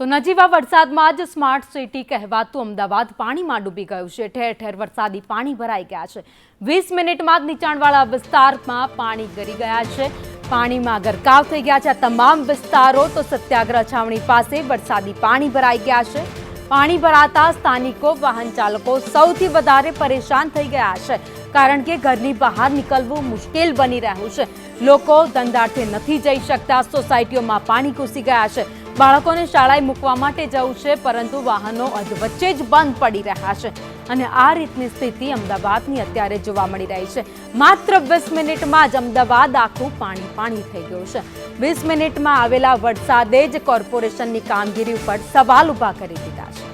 તો નજીવા વરસાદમાં જ સ્માર્ટ સિટી કહેવાતું અમદાવાદ પાણીમાં ડૂબી ગયું છે. ઠેર ઠેર વરસાદી પાણી ભરાઈ ગયા છે. વીસ મિનિટમાં જ નીચાણવાળા વિસ્તારમાં પાણી ગરી ગયા છે. પાણીમાં ગરકાવ થઈ ગયા છે. આ તમામ વિસ્તારો તો સત્યાગ્રહ છાવણી પાસે વરસાદી પાણી ભરાઈ ગયા છે. પાણી ભરાતા સ્થાનિકો, વાહન ચાલકો સૌથી વધારે પરેશાન થઈ ગયા છે. કારણ કે ઘરની બહાર નીકળવું મુશ્કેલ બની રહ્યું છે. લોકો ધંધાર્થે નથી જઈ શકતા. સોસાયટીઓમાં પાણી ઘૂસી ગયા છે. બાળકોને શાળાએ મૂકવા માટે જવું છે, પરંતુ વાહનો અધવચ્ચે જ બંધ પડી રહ્યા છે. અને આ રીતની સ્થિતિ અમદાવાદની અત્યારે જોવા મળી રહી છે. માત્ર વીસ મિનિટમાં જ અમદાવાદ આખું પાણી પાણી થઈ ગયું છે. વીસ મિનિટમાં આવેલા વરસાદે જ કોર્પોરેશનની કામગીરી ઉપર સવાલ ઊભા કરી દીધા છે.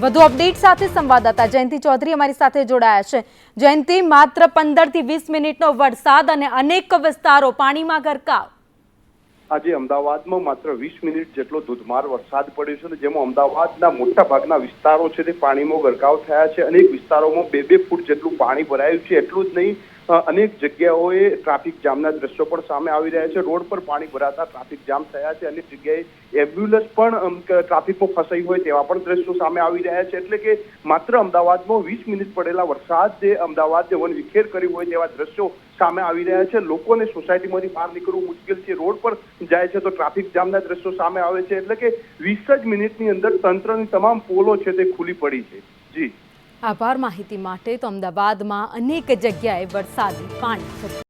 વધુ અપડેટ સાથે સંવાદદાતા જયંતિ ચૌધરી અમારી સાથે જોડાયા છે. જયંતિ, માત્ર પંદરથી વીસ મિનિટનો વરસાદ અને અનેક વિસ્તારો પાણીમાં ગરકાવ. આજે અમદાવાદમાં માત્ર વીસ મિનિટ જેટલો ધોધમાર વરસાદ પડ્યો છે અને જેમાં અમદાવાદના મોટા ભાગના વિસ્તારો છે તે પાણીમાં ગરકાવ થયા છે. અનેક વિસ્તારોમાં બે બે ફૂટ જેટલું પાણી ભરાયું છે. એટલું જ નહીં અનેક જગ્યાઓએ ટ્રાફિક જામના દ્રશ્યો પણ સામે આવી રહ્યા છે. રોડ પર પાણી ભરાતા ટ્રાફિક જામ થયા છે. અનેક જગ્યાએ એમ્બ્યુલન્સ પણ ટ્રાફિકમાં ફસાઈ હોય તેવા પણ દ્રશ્યો સામે આવી રહ્યા છે. એટલે કે માત્ર અમદાવાદમાં વીસ મિનિટ પડેલા વરસાદ જે અમદાવાદને વન વિખેર કર્યું હોય તેવા દ્રશ્યો સામે આવી રહ્યા છે. લોકોને સોસાયટીમાંથી બહાર નીકળવું મુશ્કેલ છે. રોડ પર જાય છે તો ટ્રાફિક જામના દ્રશ્યો સામે આવે છે. એટલે કે વીસ જ મિનિટની અંદર તંત્રની તમામ પોલો છે તે ખુલ્લી પડી છે. જી. આભાર માહિતી માટે તો અમદાવાદમાં અનેક જગ્યાએ વરસાદી પાણી